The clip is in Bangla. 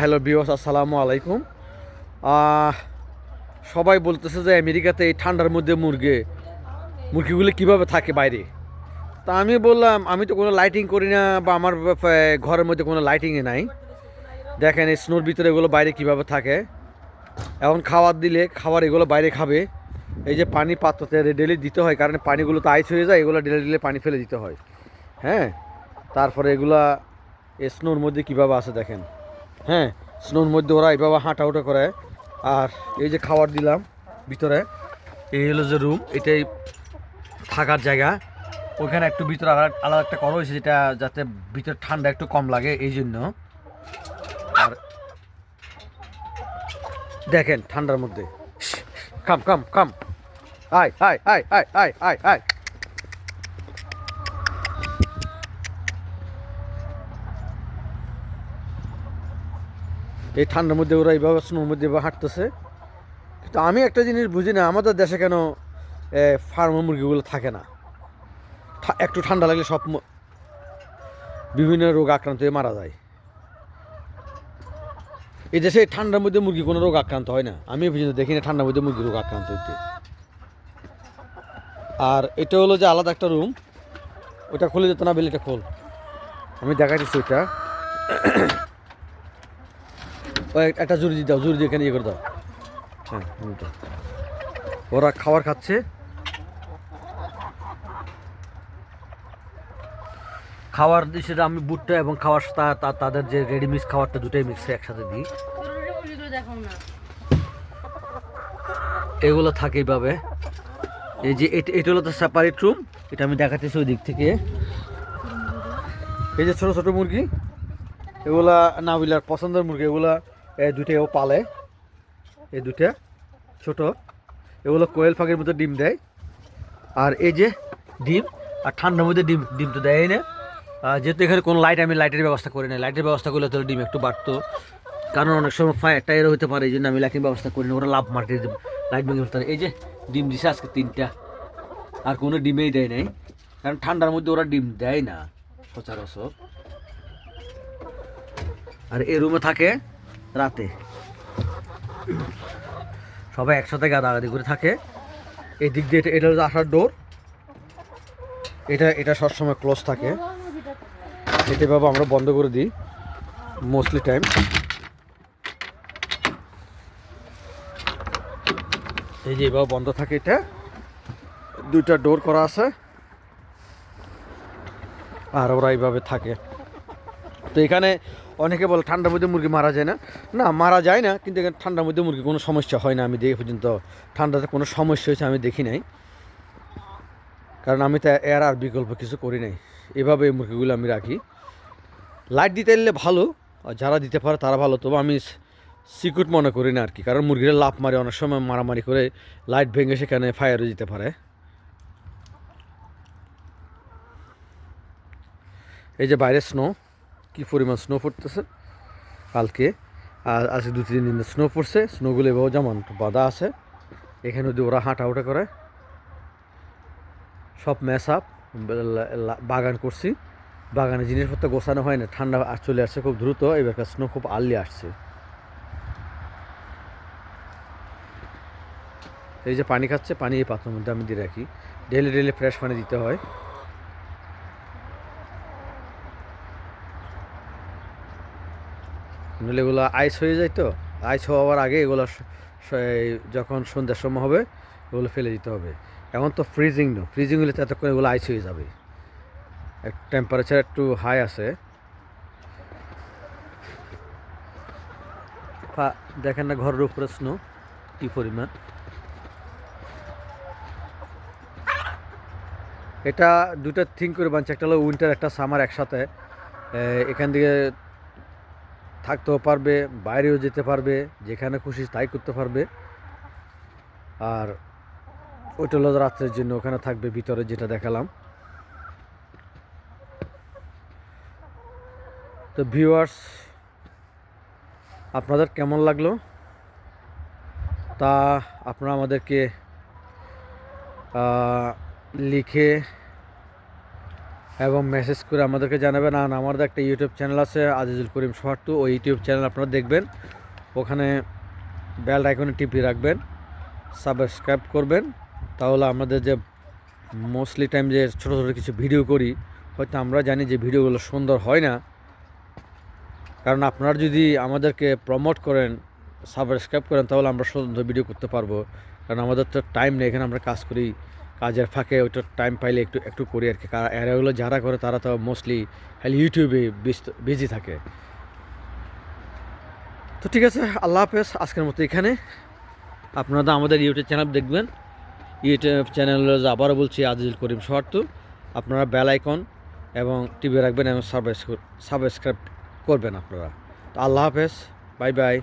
হ্যালো বিওস আসসালামু আলাইকুম। সবাই বলতেছে যে আমেরিকাতে এই ঠান্ডার মধ্যে মুরগি, মুরগিগুলো কীভাবে থাকে বাইরে? তা আমি বললাম, আমি তো কোনো লাইটিং করি না বা আমার ঘরের মধ্যে কোনো লাইটিংয়ে নাই। দেখেন এই স্নোর ভিতরে এগুলো বাইরে কীভাবে থাকে? এখন খাবার দিলে খাবার এগুলো বাইরে খাবে। এই যে পানি পাত্রতে ডেলি দিতে হয়, কারণ পানিগুলো তো আইস হয়ে যায়, এগুলো ডেলি ডেলি পানি ফেলে দিতে হয়। হ্যাঁ? তারপরে এগুলা এই স্নোর মধ্যে কীভাবে আছে দেখেন। হ্যাঁ স্নোর মধ্যে ওরা এইভাবে হাঁটা উঠা করে। আর এই যে খাবার দিলাম ভিতরে, এই হলো যে রুম এটাই থাকার জায়গা। ওইখানে একটু ভিতরে আলাদা একটা করা হয়েছে যেটা যাতে ভিতরে ঠান্ডা একটু কম লাগে, এই জন্য। আর দেখেন ঠান্ডার মধ্যে। কাম কাম কাম। আয় আয় আয় আয় আয় আয় আয়। এই ঠান্ডার মধ্যে ওরা এইভাবে স্নোর মধ্যে এভাবে হাঁটতেছে। কিন্তু আমি একটা জিনিস বুঝি না, আমাদের দেশে কেন ফার্ম মুরগিগুলো থাকে না? একটু ঠান্ডা লাগলে সব বিভিন্ন রোগ আক্রান্ত হয়ে মারা যায়। এই দেশে ঠান্ডার মধ্যে মুরগি কোনো রোগ আক্রান্ত হয় না। আমি পর্যন্ত দেখি না ঠান্ডার মধ্যে মুরগি রোগ আক্রান্ত হইতে। আর এটা হলো যে আলাদা একটা রুম। ওটা খুলে যেত না বেলিটা খোল। আমি দেখাচ্ছি ওইটা। একটা জুড়ি দিয়ে দাও, জুড়ি দিয়ে এখানে ইয়ে করে দাও। হ্যাঁ। ওরা খাবার খাচ্ছে। দিই সেটা আমি বুটটা এবং খাওয়ার তাদের যে রেডি মিক্স খাবারটা দুটাই মিক্সে একসাথে দিই। এগুলো থাকে এইভাবে। এই যে এটা হলো তো সেপারেট রুম এটা আমি দেখাতেছি ওই দিক থেকে। এই যে ছোটো ছোটো মুরগি। এগুলা নাবিলার পছন্দের মুরগি। এগুলা এই দুইটা ও পালে। এই দুইটা ছোট। এগুলো কোয়েল পাখির মধ্যে ডিম দেয়। আর এই যে ডিম আর ঠান্ডার মধ্যে ডিম ডিম তো দেয় না। আহ, যেহেতু এখানে কোনো লাইট আমি লাইটের ব্যবস্থা করি না লাইটের ব্যবস্থা করলে তাহলে ডিম একটু বাড়তো। কারণ অনেক সময় ফায়ার টায়ারও হতে পারে এই জন্য আমি লাইটের ব্যবস্থা করি না ওরা লাভ মারতে লাইট ভেঙে ফেলতে এই যে ডিম দিছে আজকে তিনটা। আর কোনো ডিমেই দেয় নাই। কারণ ঠান্ডার মধ্যে ওরা ডিম দেয় না সচরাচর। আর এই রুমে থাকে রাতে। সবাই একসাথে গাদাগাদি করে থাকে। এই দিক দিয়ে এটা- হচ্ছে আসার ডোর এটা এটা সবসময় ক্লোজ থাকে। এটা বাবা আমরা বন্ধ করে দিই মোস্টলি টাইম এই যে এভাবে বন্ধ থাকে এটা। দুইটা ডোর করা আছে। আর ওরা এইভাবে থাকে। তো এখানে অনেকে বলে ঠান্ডার মধ্যে মুরগি মারা যায় না। না, মারা যায় না, কিন্তু এখানে ঠান্ডার মধ্যে মুরগি কোনো সমস্যা হয় না। আমি দেখে পর্যন্ত ঠান্ডাতে কোনো সমস্যা হয়েছে আমি দেখি নাই। কারণ আমি তো এর আর বিকল্প কিছু করি নাই। এভাবে মুরগিগুলো আমি রাখি। লাইট দিতে এলে ভালো, আর যারা দিতে পারে তারা ভালো। তবে আমি সিকিউর মনে করি না আর কি। কারণ মুরগিরা লাভ মারে, অনেক সময় মারামারি করে লাইট ভেঙে সেখানে ফায়ারও দিতে পারে। এই যে বাইরে স্নো কি পরিমাণ স্নো পড়তেছে? কালকে। আর আজকে দু, তিন দিন স্নো পড়ছে। স্নোগুলো এভাবে যেমন বাধা আছে, এখানে যদি ওরা হাঁটা উঠা করে, সব ম্যাশ আপ বাগান করছি। বাগানে জিনিসপত্র গোছানো হয় না, ঠান্ডা চলে আসছে খুব দ্রুত এবারকার স্নো খুব আর্লি আসছে। এই যে পানি খাচ্ছে, পানি এই পাত্রের মধ্যে আমি দিয়ে রাখি। ডেলি ডেলি ফ্রেশ পানি দিতে হয়। নইলে এগুলো আইস হয়ে যায় তো আইস হওয়ার আগে এগুলো যখন সন্ধ্যার সময় হবে, এগুলো ফেলে দিতে হবে। এখন তো ফ্রিজিং নো ফ্রিজিং হলে তো এতক্ষণ এগুলো আইস হয়ে যাবে। টেম্পারেচার একটু হাই আছে। দেখেন না ঘরের উপরে স্নো কি পরিমাণ। এটা দুটো থিঙ্ক করে বানছে, একটা হলো উইন্টার একটা সামার একসাথে। এখান থেকে থাকতেও পারবে, বাইরেও যেতে পারবে, যেখানে খুশি তাই করতে পারবে। আর ওইটা হলো রাত্রের জন্য, ওখানে থাকবে ভিতরে যেটা দেখালাম। তো ভিউয়ার্স আপনাদের কেমন লাগল? তা আপনারা আমাদেরকে লিখে এবং মেসেজ করে আমাদেরকে জানাবেন। আর আমাদের একটা ইউটিউব চ্যানেল আছে, আজিজুল করিম সোহাট্টু ওই ইউটিউব চ্যানেল আপনারা দেখবেন। ওখানে বেল আইকনে টিপি রাখবেন সাবস্ক্রাইব করবেন। তাহলে আমাদের যে মোস্টলি টাইম যে ছোটো ছোটো কিছু ভিডিও করি, হয়তো আমরা জানি যে ভিডিওগুলো সুন্দর হয় না। কারণ আপনারা যদি আমাদেরকে প্রমোট করেন সাবস্ক্রাইব করেন, তাহলে আমরা সুন্দর ভিডিও করতে পারব। কারণ আমাদের তো টাইম নেই, এখানে আমরা কাজ করি। কাজের ফাঁকে ওইটা টাইম পাইলে একটু একটু করি আর কি। কারণ এরাগুলো যারা করে তারা তো মোস্টলি খালি ইউটিউবে বিজি থাকে। তো ঠিক আছে, আল্লাহ হাফেজ, আজকের মতো এখানে। আপনারা আমাদের ইউটিউব চ্যানেল দেখবেন। ইউটিউব চ্যানেল আবারও বলছি, আজিজুল করিম শর্ত। আপনারা বেল আইকন এবং টিভি রাখবেন এবং সাবস্ক্রাইব সাবস্ক্রাইব করবেন আপনারা। তো আল্লাহ হাফেজ বাই বাই